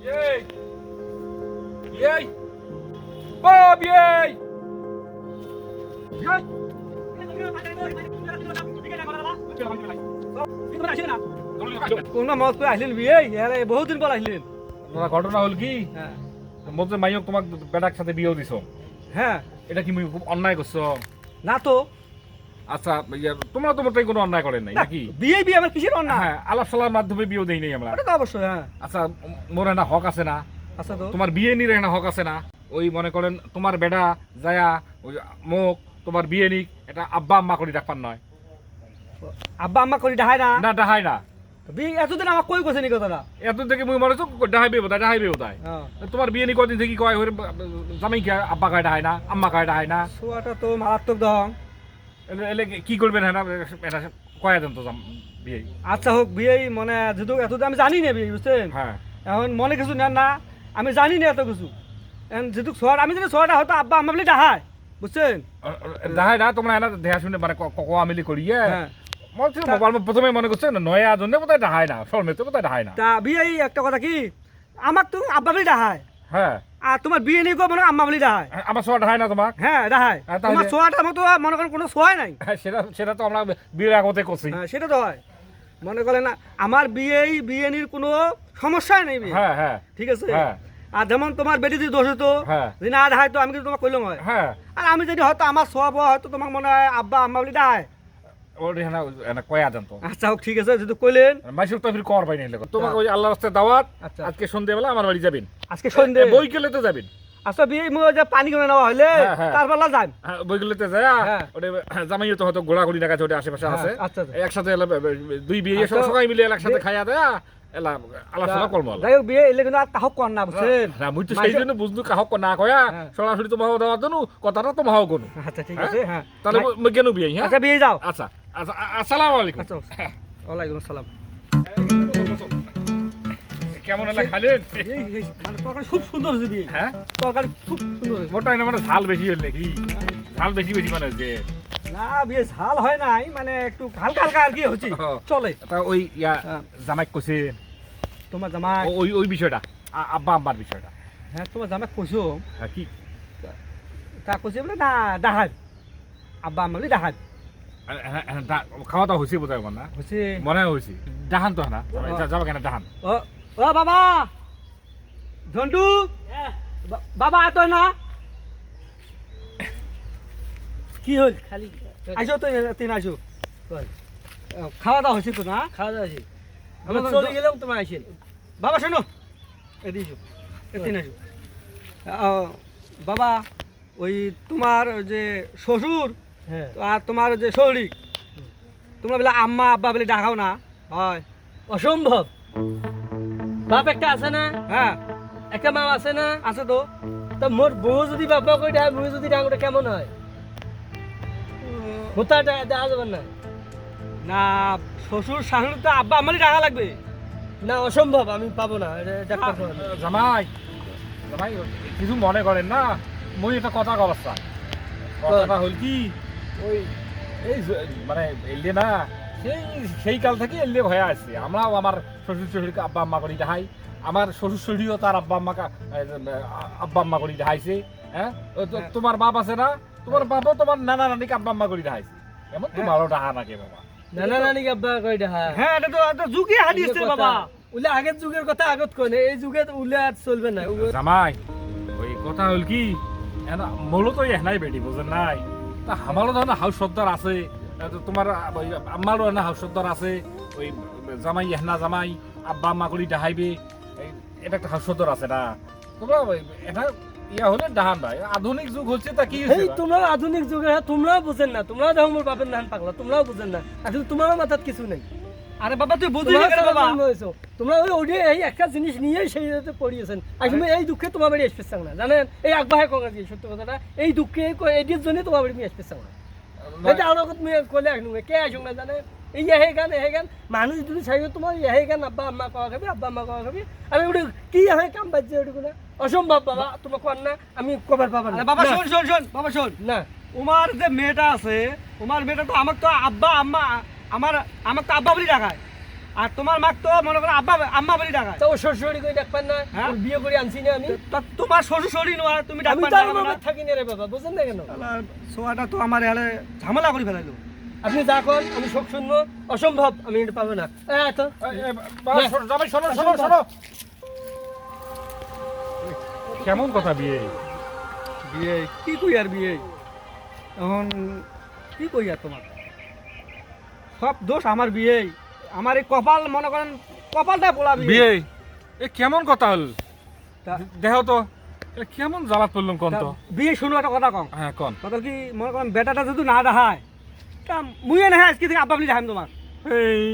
Jej! Jej! Bob, jej! Jej! কোনটা মত করে আসলেন বিয়ে ইয়ারে বহুত দিন পর আসলেন দাদা ঘটনা হল কি মধ্যে মাইয়ক তোমাক বেটার সাথে বিয়েও দিছ হ্যাঁ এটা কি মুই খুব অন্যায় করছ না তো আচ্ছা তোমরা তো মোটেই কোনো অন্যায় করেন নাই না, নাকি? বিয়ে বিয়ে আমার কিসের অন্য হ্যাঁ আলাপ সালার মাধ্যমে দেই নাই আমরা। তো অবশ্যই হ্যাঁ। আচ্ছা মোর একটা হক আছে না? আচ্ছা তো। তোমার বিয়ে একটা হক আছে না? ওই মনে করেন তোমার বেটা যায়া ওই মোক তোমার বিয়ে নিক এটা আব্বা আম্মা করে ডাকপার নয়। আব্বা আম্মা করি ডাহাই না? না ডাহাই না। এতদিন কই নি কথাটা? থেকে মুই মনে হ্যাঁ। তোমার বিয়ে নি কদিন থেকে কয় জামাই আব্বা কয় ডাহাই না আম্মা কয় ডাহাই না? সোয়াটা তো মারাত্মক দং এলে কি করবেন হ্যাঁ এটা কয়া দেন তো বিয়ে আচ্ছা হোক বিয়ে মানে যেহেতু এতদিন আমি জানি না বিয়ে বুঝছেন? হ্যাঁ। এখন মনে কিছু নেন না আমি জানি না এত কিছু। যেহেতু সোয়াটা আমি যদি সোয়াটা হয়তো আব্বা আম্মা বলে ডাহাই বুঝছেন? ডাহাই না তোমরা এনা দেহা শুনে মানে কোয়া মিলি করিয়ে হ্যাঁ। প্রথমে মনে করছে নয়া জন্য বোধহয় ডাহাই না শর্মেতে বোধহয় ডাহাই না। তা বিয়ে একটা কথা কি আমাক তো আব্বা বলে ডাহাই হ্যাঁ। আর তোমার বিয়ে নিয়ে মনে আম্মা বলে ডাহাই আমার সোয়া ডাহাই না তোমার? হ্যাঁ ডাহাই হ্যাঁ, তোমার মতো মনে করেন কোনো সোয়াই নাই। হ্যাঁ, সেটা সেটা তো আমরা বিয়ের আগতে করছি। হ্যাঁ সেটা তো হয়। মনে করেন না আমার বিয়েই বিয়ে নির কোনো সমস্যাই নেই হ্যাঁ হ্যাঁ। ঠিক আছে? হ্যাঁ। আর যেমন তোমার বেটি যদি দোষ হতো হ্যাঁ। যদি না দেখায় তো আমি কিন্তু তোমাকে কইলাম হয়। হ্যাঁ। আর আমি যদি হয়তো আমার সব হয়তো তোমাকে মনে হয় আব্বা আম্মা বলে ডাহাই আচ্ছা ঠিক আছে যদি কইলেন। মাইসুর তো ফির কর পাই নাই তোমাকে ওই আল্লাহ রাস্তায় দাওয়াত আচ্ছা। আজকে সন্ধ্যেবেলা আমার বাড়ি যাবেন। আজকে সন্ধে বই গেলে তো যাবেন? আচ্ছা বিয়ে মই যে পানি কিনে নেওয়া হইলে হ্যাঁ, হ্যাঁ। তারপর যান। হ্যাঁ, যায় হ্যাঁ। ওটা জামাইও তো হয়তো ঘোরাঘুরি দেখা ওটা আশেপাশে আছে। আচ্ছা, আচ্ছা। একসাথে এলা দুই বিয়ে আচ্ছা। সবাই মিলে একসাথে খাইয়া দেয়া এলা আলোচনা করব যাই হোক বিয়ে এলে কিন্তু আর কাহক কর না বুঝছেন? না মুই তো সেই জন্য বুঝলু কাহক না কয়া। সরাসরি তোমাকে দেওয়ার জন্য কথাটা তোমাকেও কোনো আচ্ছা ঠিক? আছে হ্যাঁ। তাহলে কেন বিয়ে হ্যাঁ? আচ্ছা বিয়ে যাও। আচ্ছা আচ্ছা। আসসালামু আলাইকুম। আচ্ছা ওয়ালাইকুম আসসালাম। কেমন এলা খালেন মানে তরকারি খুব সুন্দর বিয়ে হ্যাঁ? তরকারি খুব সুন্দর মোটা না মানে ঝাল বেশি হল নাকি? ঝাল বেশি বেশি মানে যে না বিয়ে ঝাল হয় নাই মানে একটু হালকা হালকা আর কি হচ্ছে। চলে। তা ওই ইয়া হ্যাঁ। জামাই কইছে। তোমার জামাই ওই ওই বিষয়টা। আব্বা আম্মার বিষয়টা। হ্যাঁ তোমার জামাই কইছো। হ্যাঁ কি? তা কইছে বলে না ডাহাই আব্বা আম্মা বলে ডাহাই হ্যাঁ, হ্যাঁ, হ্যাঁ, দা- খাওয়া দাওয়া হয়েছে বোধ হয় না হচ্ছে মনে হয়েছে ডাহান তো না যাবা কেন ডাহান ও ও বাবা। ঝন্টু বাবা আতো না। কি হল? খালি। আইসো তো তিন আইসো খাওয়া দাওয়া হয়েছে তো না? খাওয়া দাওয়া হয়েছে আমরা চলে গেলাম তোমার আইসেন বাবা শোনো। এদিকে তিন আইসো বাবা ওই তোমার যে শ্বশুর আর তোমার যে শৌরিক তোমরা বলে আম্মা আব্বা বলে ডাকাও না। হয় অসম্ভব। বাপ একটা আছে না? হ্যাঁ। একটা মা আছে না? আছে তো। তা মোর বউ যদি বাপা কই দেয় বউ যদি ডাঙরে কেমন হয়? মোতা দেখা যাবে না। না শ্বশুর শাশুড়ি তো আব্বা আমারই ডাকা লাগবে। না অসম্ভব আমি পাবো না জামাই জামাই কিছু মনে করেন না মই এটা কথা অবস্থা কথাটা হল কি ওই এই মানে এলিয়ে না সেই সেই কাল থেকে এলিয়ে হয়ে আসছে আমরাও আমার শ্বশুর শ্বশুরকে আব্বা আম্মা করি দেখাই। আমার শ্বশুর শ্বশুরিও তার আব্বা আম্মাকে আব্বা আম্মা করি দেখাইছে হ্যাঁ? হ্যাঁ। তোমার বাপ আছে না? তোমার বাপও তোমার নানা নানিকে আব্বা আম্মা করি দেখাইছে। এমন তোমারও ডাহা নাকি বাবা? নানা নানি আব্বা কই দেখা হ্যাঁ এটা তো এটা যুগে হারিয়েছে বাবা। উলে আগের যুগের কথা আগত না এই যুগে উলে আর চলবে না। জামাই ওই কথা হল কি মূলত এহনাই বেটি বুঝেন নাই? তা আমারও ধরনের হাউস সর্দার আছে তোমার আমারও এনা হাউস সর্দার আছে ওই জামাই এহনা জামাই আব্বা করি ডাহাইবে এটা একটা হাউস সর্দার আছে না। তোমরা এটা ইয়া হলে ডাহান ভাই আধুনিক যুগ হচ্ছে তা কি এই হয়েছে তোমরা আধুনিক যুগে তোমরা বুঝেন না তোমরা দেখো মোর বাপের নাম পাগলা তোমরাও বুঝেন না আসলে তোমারও মাথাত কিছু নেই। আরে বাবা তুই বুঝলি না বাবা? তোমরা ওই ওডি এই একটা জিনিস নিয়েই সেই রাতে পড়িয়েছেন। আসলে এই দুঃখে তোমার বাড়ি আসতে চাও না জানেন? এই আগবাহে কঙ্গা দিয়ে সত্য কথাটা। এই দুঃখে এটির জন্য তোমার বাড়ি আসতে চাও না। এটা আর কলে আসনু কে আসুন না জানে এই এহে গান এহে গান মানুষ যদি চাইবে তোমার এহে গান আব্বা আম্মা কওয়া খাবি আব্বা আম্মা কওয়া খাবি। আমি ওটা কি এহে কাম বাজছে ওটা অসম্ভব বাবা তোমার কর না আমি কবার আরে না। বাবা শোন শোন শোন বাবা শোন। না। উমার যে মেয়েটা আছে উমার মেয়েটা তো আমাকে তো আব্বা আম্মা আমার আমাকে তো আব্বা বলি ডাকায়। আর তোমার মাক তো মনে করো আব্বা আম্মা বলি ডাকায়। তা শ্বশুরি করে ডাকবেন না? হ্যাঁ? বিয়ে করে আনছি না আমি? তা তোমার শ্বশুর শরীর নয় তুমি আমি তো না আমার থাকি না রে বাবা বুঝেন না কেন? সোয়াটা তো আমার এখানে ঝামেলা করে ফেলাইলো। আপনি যা করেন আমি শোক শুনব। অসম্ভব আমি এটা পাবো না। হ্যাঁ তো শোনো, শোনো, শোনো। কেমন কথা বিয়ে? বিয়ে কি কই আর বিয়ে? এখন কি কই আর তোমার? সব দোষ আমার বিয়ে আমার এই কপাল মনে করেন কপালটা পোলা বিয়ে। এ কেমন কথা হল? দেহ দেখো তো। কেমন জ্বালাত পড়লাম কন তো বিয়ে শুনো একটা কথা কম হ্যাঁ কন। কথা কি মনে করেন বেটাটা যদি না দেখায় তা মুয়ে না আজকে থেকে আব্বা বলি দেখাম তোমার। এই।